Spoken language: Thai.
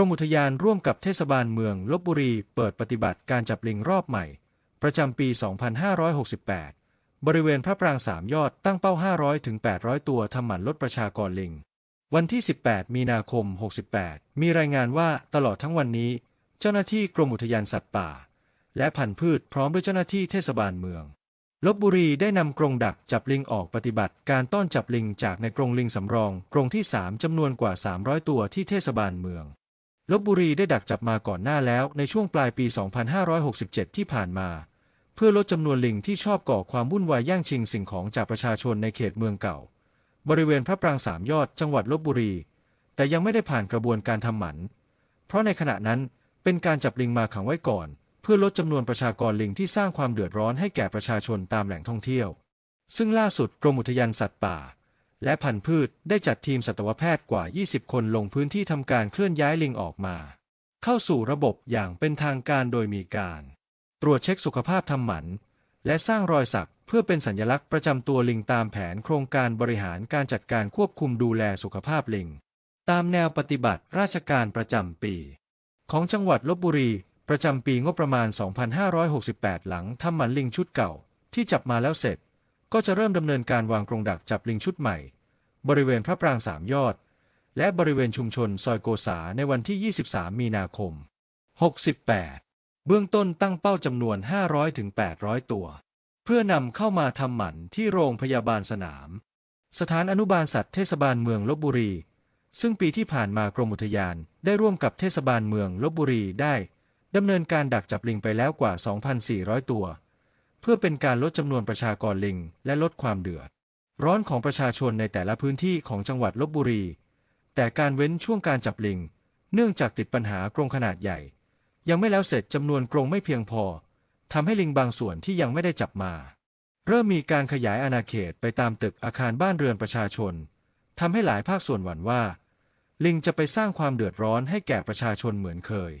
รมอุทยานร่วมกับเทศบาลเมืองลบบุรีเปิดปฏิบัติการจับลิงรอบใหม่ ประจำปี 2568 บริเวณพระปรางสามยอดตั้งเป้า 500ถึง800 ตัวทำหมันลดประชากรลิง วันที่ 18 มีนาคม 68 มีรายงานว่าตลอดทั้งวันนี้ เจ้าหน้าที่กรมอุทยานสัตว์ป่า และพันธุ์พืชพร้อมด้วยเจ้าหน้าที่เทศบาลเมืองลบบุรีได้นำกรงดักจับลิงออกปฏิบัติการต้อนจับลิงจากในกรงลิงสำรองกรงที่ 3จำนวนกว่า 300 ตัวที่เทศบาลเมือง ลบบุรีได้ดักจับมาก่อนหน้าแล้วในช่วงปลายปี 2567 ที่ผ่านมา เพื่อลดจำนวนลิงที่ชอบก่อความวุ่นวายแย่งชิงสิ่งของจากประชาชนในเขตเมืองเก่า บริเวณพระปรางสามยอดจังหวัดลบบุรี แต่ยังไม่ได้ผ่านกระบวนการทำหมัน เพราะในขณะนั้นเป็นการจับลิงมาขังไว้ก่อน เพื่อลดจำนวนประชากรลิงที่สร้างความเดือดร้อนให้แก่ประชาชนตามแหล่งท่องเที่ยว ซึ่งล่าสุดกรมอุทยานสัตว์ป่า และพันธุ์พืชได้จัดทีมสัตวแพทย์กว่า 20 คนลงพื้นที่ทำการเคลื่อนย้ายลิงออกมา เข้าสู่ระบบอย่างเป็นทางการโดยมีการ ตรวจเช็คสุขภาพทำหมัน และสร้างรอยสักเพื่อเป็นสัญลักษณ์ประจำตัวลิงตามแผนโครงการบริหารการจัดการควบคุมดูแลสุขภาพลิง ตามแนวปฏิบัติราชการประจำปี ของจังหวัดลบบุรีประจำปีงบประมาณ 2568 หลังทำหมันลิงชุดเก่าที่จับมาแล้วเสร็จ ก็จะเริ่มดำเนินการวางกรงดักจับลิงชุดใหม่ บริเวณพระปรางสามยอด และบริเวณชุมชนซอยโกษาในวันที่ 23 มีนาคม 68 เบื้องต้นตั้งเป้าจำนวน 500-800 ตัว เพื่อนำเข้ามาทำหมันที่โรงพยาบาลสนาม สถานอนุบาลสัตว์เทศบาลเมืองลบบุรี ซึ่งปีที่ผ่านมากรมอุทยานได้ร่วมกับเทศบาลเมืองลบบุรีได้ดำเนินการดักจับลิงไปแล้วกว่า 2,400 ตัว เพื่อเป็นการลดจำนวนประชากรลิง และลดความเดือด ร้อนของประชาชนในแต่ละพื้นที่ของจังหวัดลบบุรี แต่การเว้นช่วงการจับลิง เนื่องจากติดปัญหากรงขนาดใหญ่ ยังไม่แล้วเสร็จจำนวนกรงไม่เพียงพอทำให้ลิงบางส่วนที่ยังไม่ได้จับมา เริ่มมีการขยายอาณาเขตไปตามตึกอาคารบ้านเรือนประชาชนทำให้หลายภาคส่วนหวั่นว่า ลิงจะไปสร้างความเดือดร้อนให้แก่ประชาชนเหมือนเคย